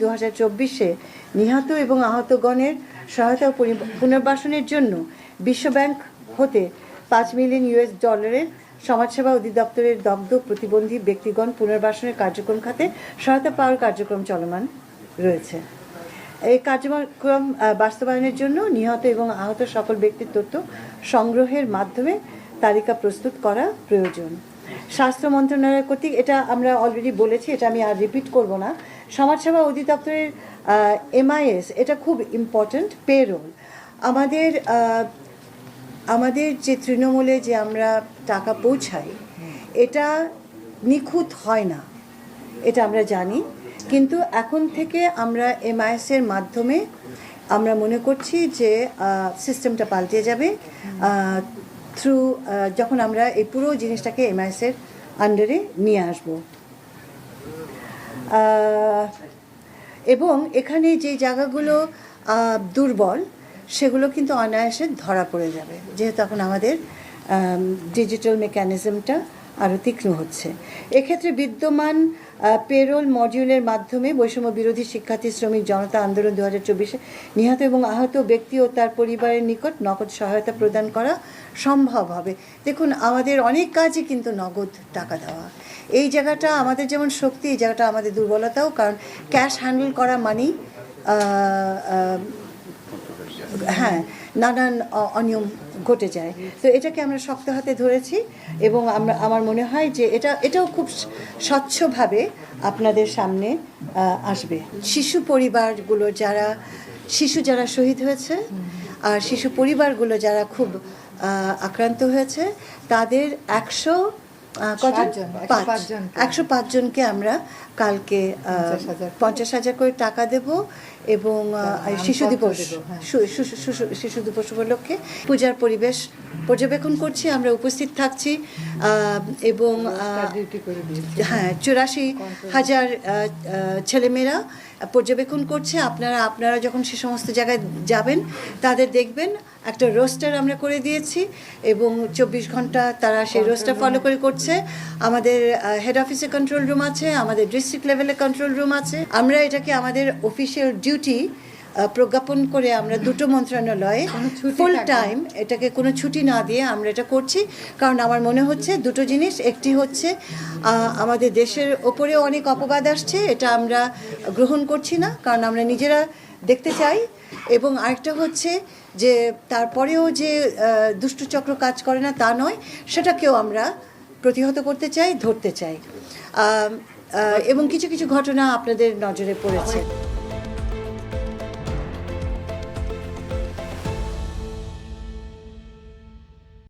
দু হাজার চব্বিশে নিহত এবং আহতগণের সহায়তা পুনর্বাসনের জন্য বিশ্বব্যাংক হতে পাঁচ মিলিয়ন ইউএস ডলারের সমাজসেবা অধিদপ্তরের দগ্ধ প্রতিবন্ধী ব্যক্তিগণ পুনর্বাসনের কার্যক্রম খাতে সহায়তা পাওয়ার কার্যক্রম চলমান রয়েছে। এই কার্যক্রম বাস্তবায়নের জন্য নিহত এবং আহত সকল ব্যক্তির তথ্য সংগ্রহের মাধ্যমে তালিকা প্রস্তুত করা প্রয়োজন। স্বাস্থ্য মন্ত্রণালয় কর্তৃক, এটা আমরা অলরেডি বলেছি, এটা আমি আর রিপিট করব না। সমাজসেবা অধিদপ্তরের এমআইএস এটা খুব ইম্পর্ট্যান্ট পেরোল আমাদের আমাদের যে তৃণমূলে যে আমরা টাকা পৌঁছাই, এটা নিখুঁত হয় না, এটা আমরা জানি। কিন্তু এখন থেকে আমরা এমআইএস এর মাধ্যমে আমরা মনে করছি যে সিস্টেমটা পাল্টে যাবে থ্রু যখন আমরা এই পুরো জিনিসটাকে এমআইএস এর আন্ডারে নিয়ে আসব। এবং এখানে যে জায়গাগুলো দুর্বল, সেগুলো কিন্তু অনায়াসে ধরা পড়ে যাবে। যেহেতু এখন আমাদের ডিজিটাল মেকানিজমটা আরও তীক্ষ্ণ হচ্ছে। এক্ষেত্রে বিদ্যমান পেরোল মডিউলের মাধ্যমে বৈষম্য বিরোধী শিক্ষার্থী, শ্রমিক, জনতা আন্দোলন দু হাজার চব্বিশে নিহত এবং আহত ব্যক্তি ও তার পরিবারের নিকট নগদ সহায়তা প্রদান করা সম্ভব হবে। দেখুন, আমাদের অনেক কাজই কিন্তু নগদ টাকা দেওয়া। এই জায়গাটা আমাদের যেমন শক্তি, এই জায়গাটা আমাদের দুর্বলতাও, কারণ ক্যাশ হ্যান্ডেল করা মানেই হ্যাঁ নানান অনিয়ম ঘটে যায় তো এটাকে আমরা শক্ত হাতে ধরেছি এবং আমরা আমার মনে হয় যে এটা এটাও খুব স্বচ্ছভাবে আপনাদের সামনে আসবে শিশু পরিবারগুলো যারা শিশু যারা শহীদ হয়েছে আর শিশু পরিবারগুলো যারা খুব আক্রান্ত হয়েছে তাদের একশো একশো পাঁচজনকে। আমরা কালকে। পঞ্চাশ হাজার করে টাকা দেব এবং শিশু দিবস দেব, হ্যাঁ। শিশু দিবস উপলক্ষে পূজার পরিবেশ পর্যবেক্ষণ করছি আমরা উপস্থিত থাকছি এবং হ্যাঁ চুরাশি হাজার ছেলেমেয়েরা পর্যবেক্ষণ করছে আপনারা আপনারা যখন সে সমস্ত জায়গায় যাবেন তাদের দেখবেন একটা রোস্টার আমরা করে দিয়েছি এবং চব্বিশ ঘণ্টা তারা সেই রোস্টার ফলো করে করছে। আমাদের হেড অফিসে কন্ট্রোল রুম আছে আমাদের ডিস্ট্রিক্ট লেভেলে কন্ট্রোল রুম আছে। আমরা এটাকে আমাদের অফিসিয়াল ডিউটি প্রজ্ঞাপন করে আমরা দুটো মন্ত্রণালয়ে ফুল টাইম এটাকে কোনো ছুটি না দিয়ে আমরা এটা করছি। কারণ আমার মনে হচ্ছে দুটো জিনিস একটি হচ্ছে আমাদের দেশের ওপরেও অনেক অপবাদ আসছে এটা আমরা গ্রহণ করছি না। কারণ আমরা নিজেরা দেখতে চাই এবং আরেকটা হচ্ছে যে তারপরেও যে দুষ্টুচক্র কাজ করে না তা নয়, সেটাকেও আমরা প্রতিহত করতে চাই, ধরতে চাই। এবং কিছু কিছু ঘটনা আপনাদের নজরে পড়েছে।